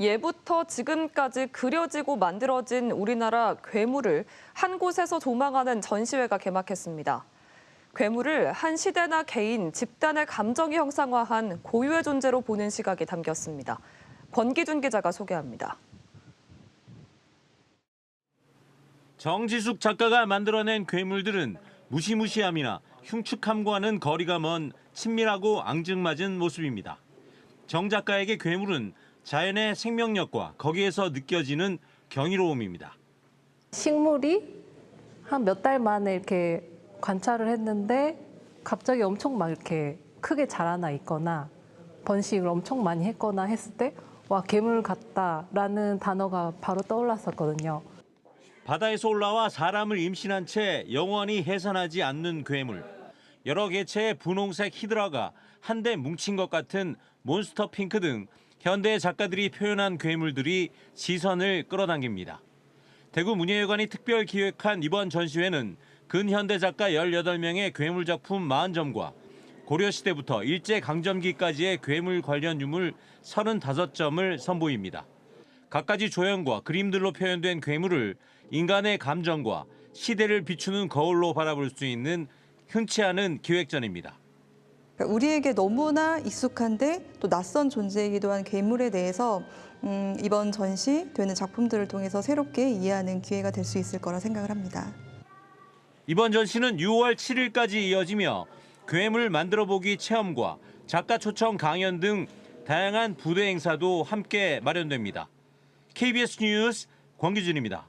예부터 지금까지 그려지고 만들어진 우리나라 괴물을 한 곳에서 조망하는 전시회가 개막했습니다. 괴물을 한 시대나 개인, 집단의 감정이 형상화한 고유의 존재로 보는 시각이 담겼습니다. 권기준 기자가 소개합니다. 정지숙 작가가 만들어낸 괴물들은 무시무시함이나 흉측함과는 거리가 먼 친밀하고 앙증맞은 모습입니다. 정 작가에게 괴물은 자연의 생명력과 거기에서 느껴지는 경이로움입니다. 식물이 한 몇 달 만에 이렇게 관찰을 했는데 갑자기 엄청 막 이렇게 크게 자라나 있거나 번식을 엄청 많이 했거나 했을 때 와 괴물 같다라는 단어가 바로 떠올랐었거든요. 바다에서 올라와 사람을 임신한 채 영원히 해산하지 않는 괴물. 여러 개체의 분홍색 히드라가 한데 뭉친 것 같은 몬스터 핑크 등 현대 작가들이 표현한 괴물들이 시선을 끌어당깁니다. 대구 문예회관이 특별 기획한 이번 전시회는 근현대 작가 18명의 괴물 작품 40점과 고려시대부터 일제강점기까지의 괴물 관련 유물 35점을 선보입니다. 갖가지 조형과 그림들로 표현된 괴물을 인간의 감정과 시대를 비추는 거울로 바라볼 수 있는 흔치 않은 기획전입니다. 그러니까 우리에게 너무나 익숙한데 또 낯선 존재이기도 한 괴물에 대해서 음, 이번 전시되는 작품들을 통해서 새롭게 이해하는 기회가 될 수 있을 거라 생각을 합니다. 이번 전시는 6월 7일까지 이어지며 괴물 만들어보기 체험과 작가 초청 강연 등 다양한 부대 행사도 함께 마련됩니다. KBS 뉴스 권기준입니다.